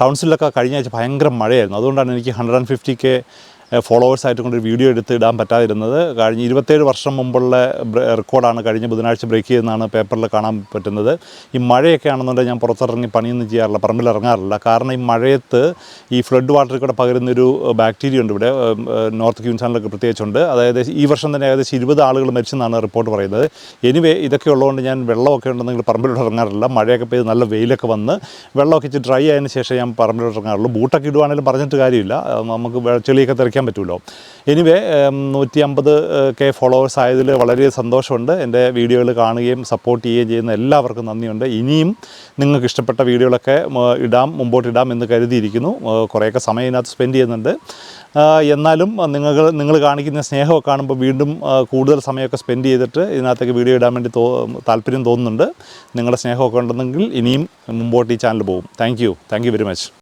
ടൗൺസിലൊക്കെ കഴിഞ്ഞ ആഴ്ച ഭയങ്കര മഴയായിരുന്നു. അതുകൊണ്ടാണ് എനിക്ക് ഹൺഡ്രഡ് ആൻഡ് ഫിഫ്റ്റി കെ ഫോളോവേഴ്സായിട്ട് കൊണ്ട് വീഡിയോ എടുത്ത് ഇടാൻ പറ്റാതിരുന്നത്. കഴിഞ്ഞ ഇരുപത്തേഴ് വർഷം മുമ്പുള്ള റെക്കോർഡാണ് കഴിഞ്ഞ ബുധനാഴ്ച ബ്രേക്ക് ചെയ്യുന്നതാണ് പേപ്പറിൽ കാണാൻ പറ്റുന്നത്. ഈ മഴയൊക്കെ ആണെന്നുണ്ടെങ്കിൽ ഞാൻ പുറത്തിറങ്ങി പണിയൊന്നും ചെയ്യാറില്ല പറമ്പിൽ ഇറങ്ങാറില്ല. കാരണം ഈ മഴയത്ത് ഈ ഫ്ലഡ് വാട്ടറിൽ കൂടെ പകരുന്നൊരു ബാക്ടീരിയ ഉണ്ട് ഇവിടെ നോർത്ത് ക്യൂൻസാനിലൊക്കെ പ്രത്യേകിച്ചുണ്ട്. അതായത് ഈ വർഷം തന്നെ ഏകദേശം ഇരുപത് ആളുകൾ മരിച്ചെന്നാണ് റിപ്പോർട്ട് പറയുന്നത്. എനിവേ ഇതൊക്കെ ഉള്ളതുകൊണ്ട് ഞാൻ വെള്ളമൊക്കെ ഉണ്ടെന്നെങ്കിൽ പറമ്പിലോട്ട് ഇറങ്ങാറില്ല. മഴയൊക്കെ പെയ്ത് നല്ല വെയിലൊക്കെ വന്ന് വെള്ളമൊക്കെ ഇച്ചിരി ഡ്രൈ ആയതിനു ശേഷം ഞാൻ പറമ്പിലോട്ട് ഇറങ്ങാറുള്ളൂ. ബൂട്ടൊക്കെ ഇടുവാണെങ്കിലും പറഞ്ഞിട്ട് കാര്യമില്ല. നമുക്ക് ചെളിയൊക്കെ ചെളിയൊക്കെ തെറിക്കാൻ പറ്റുമല്ലോ എനിവേ നൂറ്റി അമ്പത് കെ ഫോളോവേഴ്സ് ആയതിൽ വളരെ സന്തോഷമുണ്ട്. എന്റെ വീഡിയോകൾ കാണുകയും സപ്പോർട്ട് ചെയ്യുകയും ചെയ്യുന്ന എല്ലാവർക്കും നന്ദിയുണ്ട്. ഇനിയും നിങ്ങൾക്ക് ഇഷ്ടപ്പെട്ട വീഡിയോകളൊക്കെ ഇടാം മുമ്പോട്ട് ഇടാം എന്ന് കരുതിയിരിക്കുന്നു. കുറേയൊക്കെ സമയം ഇതിനകത്ത് സ്പെൻഡ് ചെയ്യുന്നുണ്ട്. എന്നാലും നിങ്ങൾ നിങ്ങൾ കാണിക്കുന്ന സ്നേഹമൊക്കെ കാണുമ്പോൾ വീണ്ടും കൂടുതൽ സമയമൊക്കെ സ്പെൻഡ് ചെയ്തിട്ട് ഇതിനകത്തേക്ക് വീഡിയോ ഇടാൻ വേണ്ടി തോ താല്പര്യം തോന്നുന്നുണ്ട്. നിങ്ങളുടെ സ്നേഹമൊക്കെ ഉണ്ടെന്നെങ്കിൽ ഇനിയും മുമ്പോട്ട് ഈ ചാനൽ പോകും. Thank you thank you very much